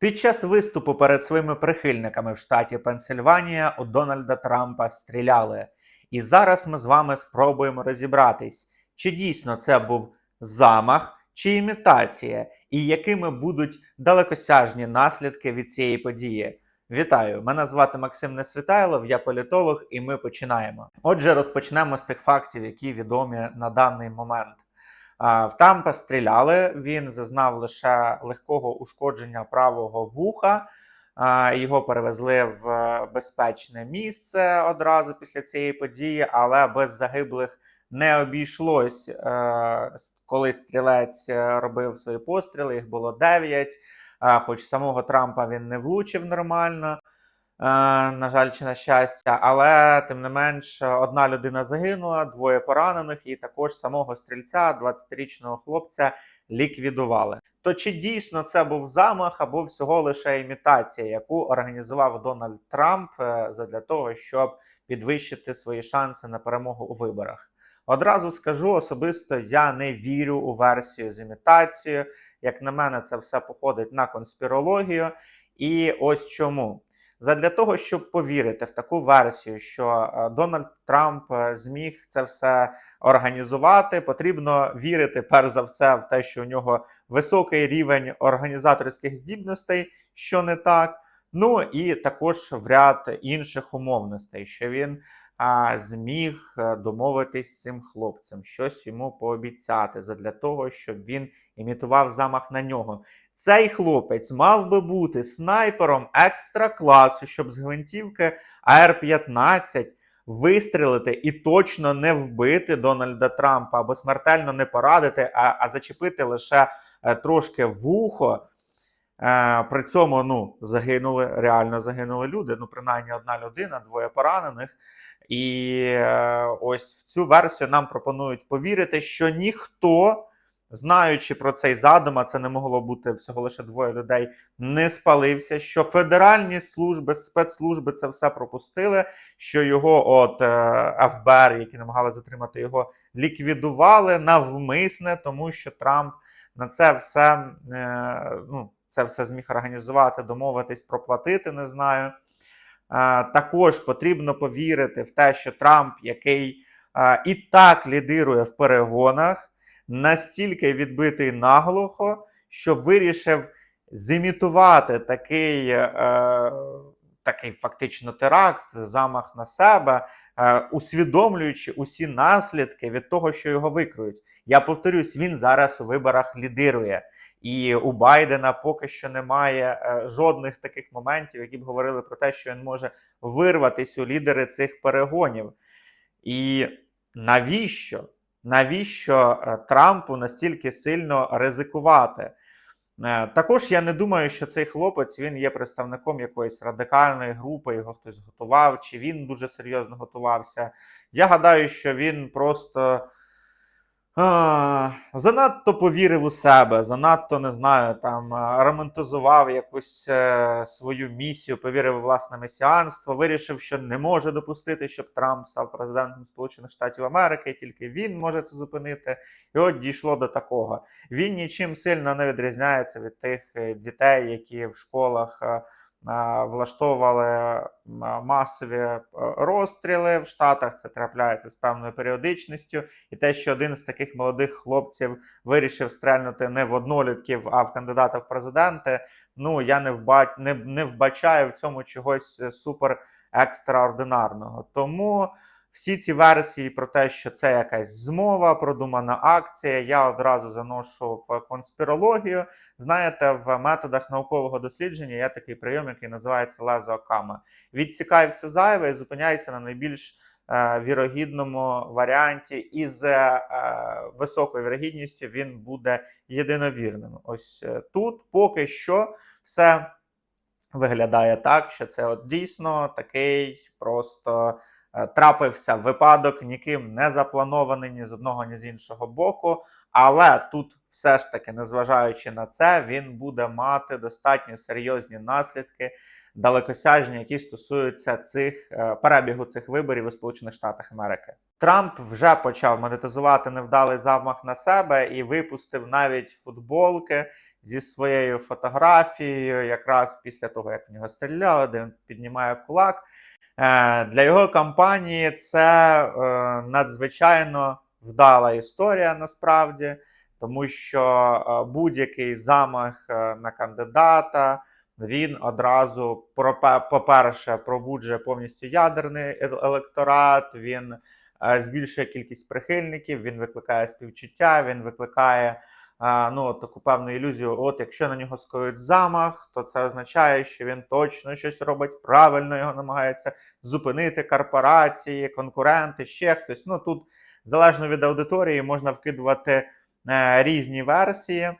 Під час виступу перед своїми прихильниками в штаті Пенсильванія у Дональда Трампа стріляли. І зараз ми з вами спробуємо розібратись, чи дійсно це був замах чи імітація, і якими будуть далекосяжні наслідки від цієї події. Вітаю! Мене звати Максим Несвітайлов, я політолог, і ми починаємо. Отже, розпочнемо з тих фактів, які відомі на даний момент. В Трампа стріляли. Він зазнав лише легкого ушкодження правого вуха. Його перевезли в безпечне місце одразу після цієї події, але без загиблих не обійшлось. Е, Коли стрілець е, робив свої постріли, їх було 9. Хоч самого Трампа він не влучив нормально. Е, на жаль, чи на щастя, але тим не менш, одна людина загинула, двоє поранених, і також самого стрільця, 20-річного хлопця, ліквідували. То чи дійсно це був замах або всього лише імітація, яку організував Дональд Трамп е, задля того, щоб підвищити свої шанси на перемогу у виборах? Одразу скажу особисто, я не вірю у версію з імітацією. Як на мене, це все походить на конспірологію. І ось чому. Задля того, щоб повірити в таку версію, що е, Дональд Трамп е, зміг це все організувати, потрібно вірити перш за все в те, що у нього високий рівень організаторських здібностей, що не так. Ну і також в ряд інших умовностей, що він а, зміг е, домовитись з цим хлопцем, щось йому пообіцяти, задля того, щоб він імітував замах на нього. Цей хлопець мав би бути снайпером екстра класу, щоб з гвинтівки АР-15 вистрілити і точно не вбити Дональда Трампа або смертельно не порадити, а, а зачепити лише е, трошки вухо. Е, при цьому ну, загинули, реально загинули люди. Ну, принаймні одна людина, двоє поранених. І е, ось в цю версію нам пропонують повірити, що ніхто знаючи про цей задум, а це не могло бути всього лише двоє людей, не спалився. Що федеральні служби, спецслужби це все пропустили. Що його, от е, ФБР, які намагали затримати його, ліквідували навмисне, тому що Трамп на це все е, ну, це все зміг організувати, домовитись, проплатити. Не знаю. Е, також потрібно повірити в те, що Трамп, який і так лідирує в перегонах настільки відбитий наглухо, що вирішив зімітувати такий е, такий фактично теракт, замах на себе, е, усвідомлюючи усі наслідки від того, що його викриють. Я повторюсь, він зараз у виборах лідирує. І у Байдена поки що немає е, жодних таких моментів, які б говорили про те, що він може вирватися у лідери цих перегонів. І навіщо? Навіщо е, Трампу настільки сильно ризикувати? Е, також я не думаю, що цей хлопець він є представником якоїсь радикальної групи, його хтось готував, чи він дуже серйозно готувався. Я гадаю, що він просто занадто повірив у себе, занадто не знаю, там романтизував якусь е, свою місію, повірив у власне месіанство, вирішив, що не може допустити, щоб Трамп став президентом Сполучених Штатів Америки, тільки він може це зупинити. І от дійшло до такого. Він нічим сильно не відрізняється від тих е, дітей, які в школах. Е, влаштовували масові розстріли в Штатах. Це трапляється з певною періодичністю. І те, що один з таких молодих хлопців вирішив стрельнути не в однолітків, а в кандидата в президенти. Ну я не вбач... не, не вбачаю в цьому чогось супер екстраординарного. Тому. Всі ці версії про те, що це якась змова, продумана акція, я одразу заношу в конспірологію. Знаєте, в методах наукового дослідження є такий прийом, який називається лезо Окама. Відсікай все зайве і зупиняйся на найбільш е, вірогідному варіанті, і з е, високою вірогідністю він буде єдиновірним. Ось е, тут поки що все виглядає так, що це от дійсно такий просто. Е, трапився випадок, ніким не запланований ні з одного, ні з іншого боку. Але тут, все ж таки, незважаючи на це, він буде мати достатньо серйозні наслідки, далекосяжні, які стосуються цих е, перебігу цих виборів у Сполучених Штатах Америки. Трамп вже почав монетизувати невдалий замах на себе і випустив навіть футболки, зі своєю фотографією, якраз після того, як в нього стріляли, де він піднімає кулак. Е, Для його кампанії це е, надзвичайно вдала історія насправді, тому що е, будь-який замах на кандидата він одразу, по-перше, пробуджує повністю ядерний електорат, він збільшує кількість прихильників, він викликає співчуття, він викликає ну, таку певну ілюзію. От якщо на нього скоїть замах, то це означає, що він точно щось робить правильно, його намагається зупинити корпорації, конкуренти, ще хтось. Ну тут залежно від аудиторії можна вкидувати е, різні версії.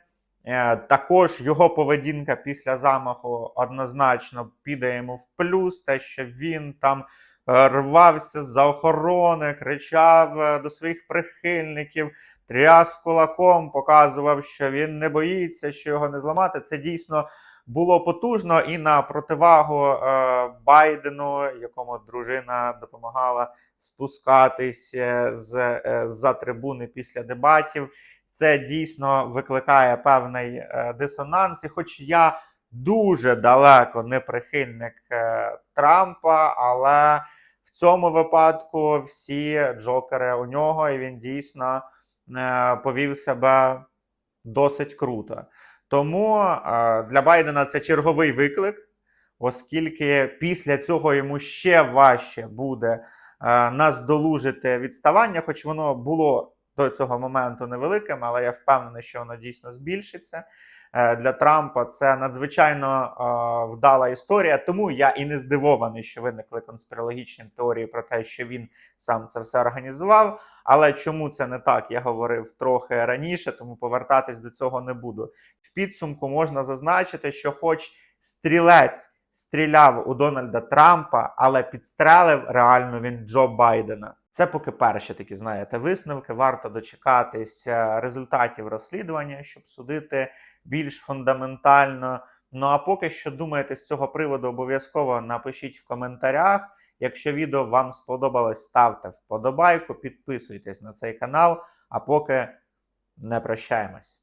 Е, також його поведінка після замаху однозначно піде йому в плюс, те, що він там рвався за охорони, кричав е, до своїх прихильників, тряс кулаком, показував, що він не боїться, що його не зламати. Це дійсно було потужно і на противагу е, Байдену, якому дружина допомагала спускатись е, з, за трибуни після дебатів. Це дійсно викликає певний дисонанс. І хоч я дуже далеко не прихильник Трампа, але в цьому випадку всі джокери у нього, і він дійсно е, повів себе досить круто. Тому е, для Байдена це черговий виклик, оскільки після цього йому ще важче буде е, наздолужити відставання, хоч воно було до цього моменту невеликим, але я впевнений, що воно дійсно збільшиться. Е, Для Трампа це надзвичайно е, вдала історія, тому я і не здивований, що виникли конспірологічні теорії про те, що він сам це все організував. Але чому це не так, я говорив трохи раніше, тому повертатись до цього не буду. В підсумку можна зазначити, що, хоч стрілець стріляв у Дональда Трампа, але підстрелив реально він Джо Байдена. Це поки перші такі, знаєте, висновки. Варто дочекатися результатів розслідування, щоб судити більш фундаментально. Ну а поки що думаєте з цього приводу, обов'язково напишіть в коментарях. Якщо відео вам сподобалось, ставте вподобайку, підписуйтесь на цей канал. А поки не прощаємось.